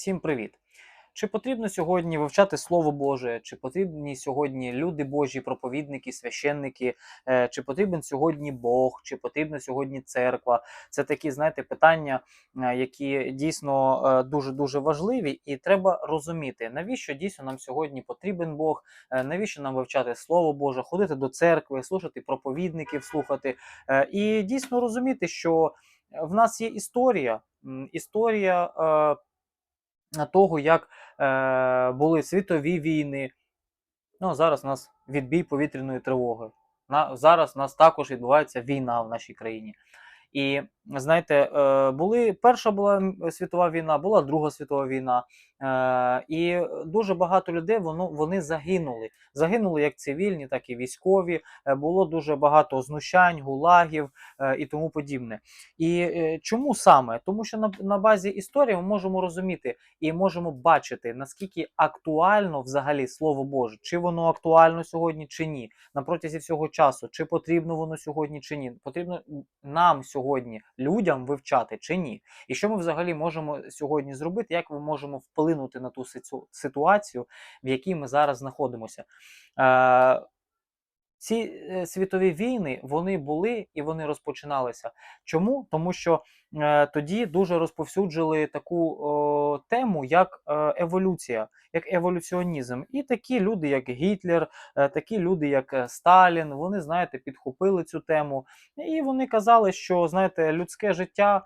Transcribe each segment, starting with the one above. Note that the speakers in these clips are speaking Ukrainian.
Всім привіт! Чи потрібно сьогодні вивчати Слово Боже, чи потрібні сьогодні люди Божі, проповідники, священники, е, чи потрібен сьогодні Бог, чи потрібна сьогодні церква? Це такі, знаєте, питання, е, які дійсно дуже дуже важливі, і треба розуміти, навіщо дійсно нам сьогодні потрібен Бог, е, навіщо нам вивчати Слово Боже, ходити до церкви, слухати проповідників, слухати, і дійсно розуміти, що в нас є історія, історія. Того, як е, були світові війни. Ну, зараз у нас відбій повітряної тривоги. На, зараз у нас також відбувається війна в нашій країні. І знаєте, е, були перша була світова війна, була Друга світова війна, е, і дуже багато людей воно, вони загинули. Загинули як цивільні, так і військові. Е, було дуже багато знущань, гулагів і тому подібне. І чому саме? Тому що на, на базі історії ми можемо розуміти і можемо бачити, наскільки актуально взагалі слово Боже, чи воно актуально сьогодні, чи ні, на протязі всього часу, чи потрібно воно сьогодні, чи ні. Потрібно нам сьогодні, людям, вивчати чи ні. І що ми взагалі можемо сьогодні зробити, як ми можемо вплинути на ту ситуацію, в якій ми зараз знаходимося. Е, ці е, світові війни вони були і вони розпочиналися. Чому? Тому що тоді дуже розповсюджили таку о, тему, як е, еволюція, як еволюціонізм. І такі люди, як Гітлер, е, такі люди, як е, Сталін, вони, знаєте, підхопили цю тему. І вони казали, що знаєте, людське життя.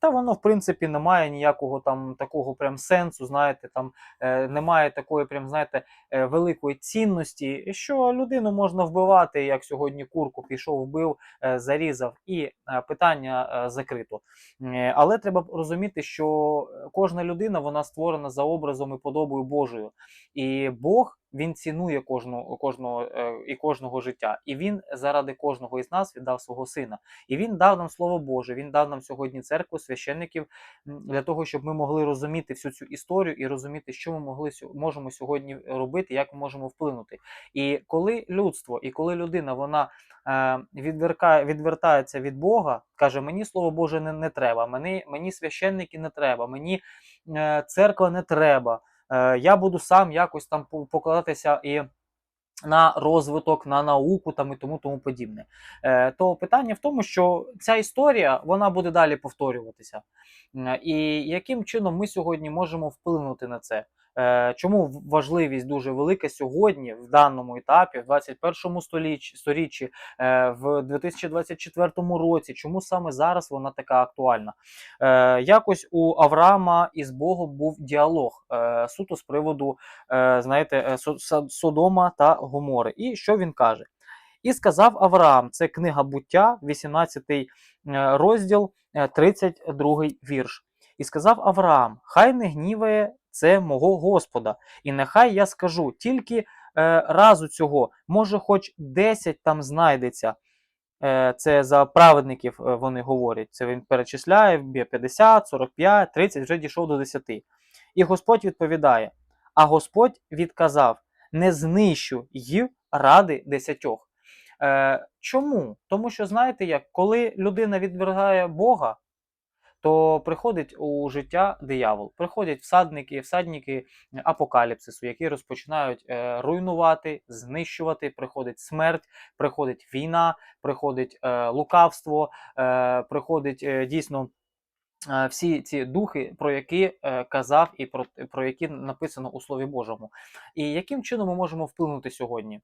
Та воно в принципі не має ніякого там такого прям сенсу, знаєте, там е, немає такої, прям знаєте, е, великої цінності, що людину можна вбивати, як сьогодні курку пішов, вбив, е, зарізав, і е, питання е, закрито. Е, Але треба розуміти, що кожна людина вона створена за образом і подобою Божою, і Бог. Він цінує кожного, кожного е, і кожного життя, і він заради кожного із нас віддав свого сина. І він дав нам слово Боже. Він дав нам сьогодні церкву, священників для того, щоб ми могли розуміти всю цю історію і розуміти, що ми могли можемо сьогодні робити, як ми можемо вплинути. І коли людство, і коли людина вона е, відверкає, відвертається від Бога, каже: мені слово Боже не, не треба, мені, мені священники не треба, мені е, церква не треба. Е, я буду сам якось там по- покладатися і на розвиток, на науку там і тому тому подібне. Е, то питання в тому, що ця історія вона буде далі повторюватися. М, І яким чином ми сьогодні можемо вплинути на це? Е, Чому важливість дуже велика сьогодні, в даному етапі, в 21 столітті, сторіччі, е, в 2024 році, чому саме зараз вона така актуальна? Е, Якось у Авраама із Богом був діалог е, суто з приводу е, знаєте, е, Со- Со- Содома та Гомори. І що він каже? І сказав Авраам, це книга буття, 18 е, розділ, е, 32 вірш. І сказав Авраам: Хай не гніває це мого Господа, і нехай я скажу тільки е, разу цього, може, хоч 10 там знайдеться. Е, Це за праведників е, вони говорять. Це він перечисляє, б'є 50, 45, 30, вже дійшов до 10. І Господь відповідає: А Господь відказав: не знищу й ради десятьох. Е, чому? Тому що знаєте як, коли людина відвергає Бога, то приходить у життя диявол. Приходять всадники, всадники апокаліпсису, які розпочинають е, руйнувати, знищувати. Приходить смерть, приходить війна, приходить е, лукавство, е, приходить е, дійсно. Е, Всі ці духи, про які е, казав і про, про які написано у Слові Божому. І яким чином ми можемо вплинути сьогодні?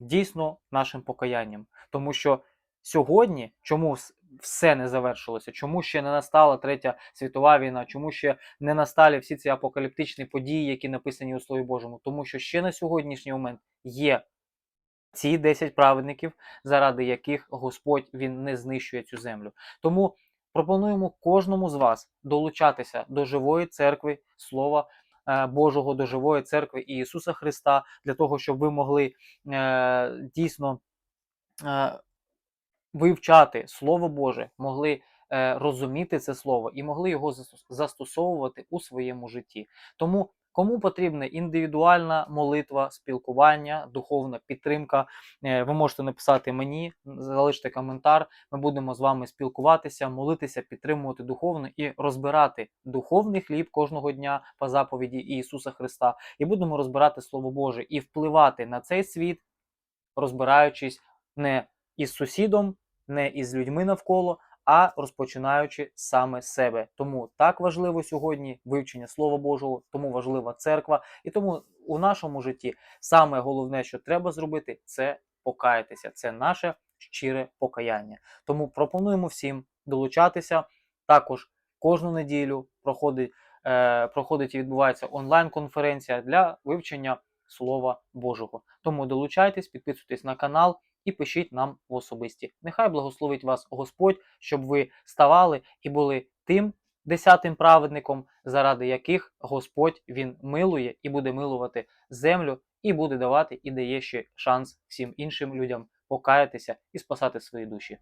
Дійсно, нашим покаянням. Тому що сьогодні, чому все не завершилося, чому ще не настала третя світова війна, чому ще не настали всі ці апокаліптичні події, які написані у Слові Божому, тому що ще на сьогоднішній момент є ці 10 праведників, заради яких Господь він не знищує цю землю. Тому пропонуємо кожному з вас долучатися до живої церкви Слова е, Божого, до живої церкви Ісуса Христа, для того, щоб ви могли е, дійсно е, вивчати Слово Боже, могли е, розуміти це слово і могли його застосовувати у своєму житті. Тому Кому потрібна індивідуальна молитва, спілкування, духовна підтримка, е, ви можете написати мені, залиште коментар. Ми будемо з вами спілкуватися, молитися, підтримувати духовно і розбирати духовний хліб кожного дня по заповіді Ісуса Христа. І будемо розбирати Слово Боже і впливати на цей світ, розбираючись не із сусідом, не із людьми навколо, а розпочинаючи саме себе. Тому так важливо сьогодні вивчення Слова Божого, тому важлива церква, і тому у нашому житті саме головне, що треба зробити, це покаятися. Це наше щире покаяння. Тому пропонуємо всім долучатися. Також кожну неділю проходить, е, проходить і відбувається онлайн-конференція для вивчення Слова Божого. Тому долучайтесь, підписуйтесь на канал і пишіть нам в особисті. Нехай благословить вас Господь, щоб ви ставали і були тим десятим праведником, заради яких Господь Він милує і буде милувати землю, і буде давати і дає ще шанс всім іншим людям покаятися і спасати свої душі.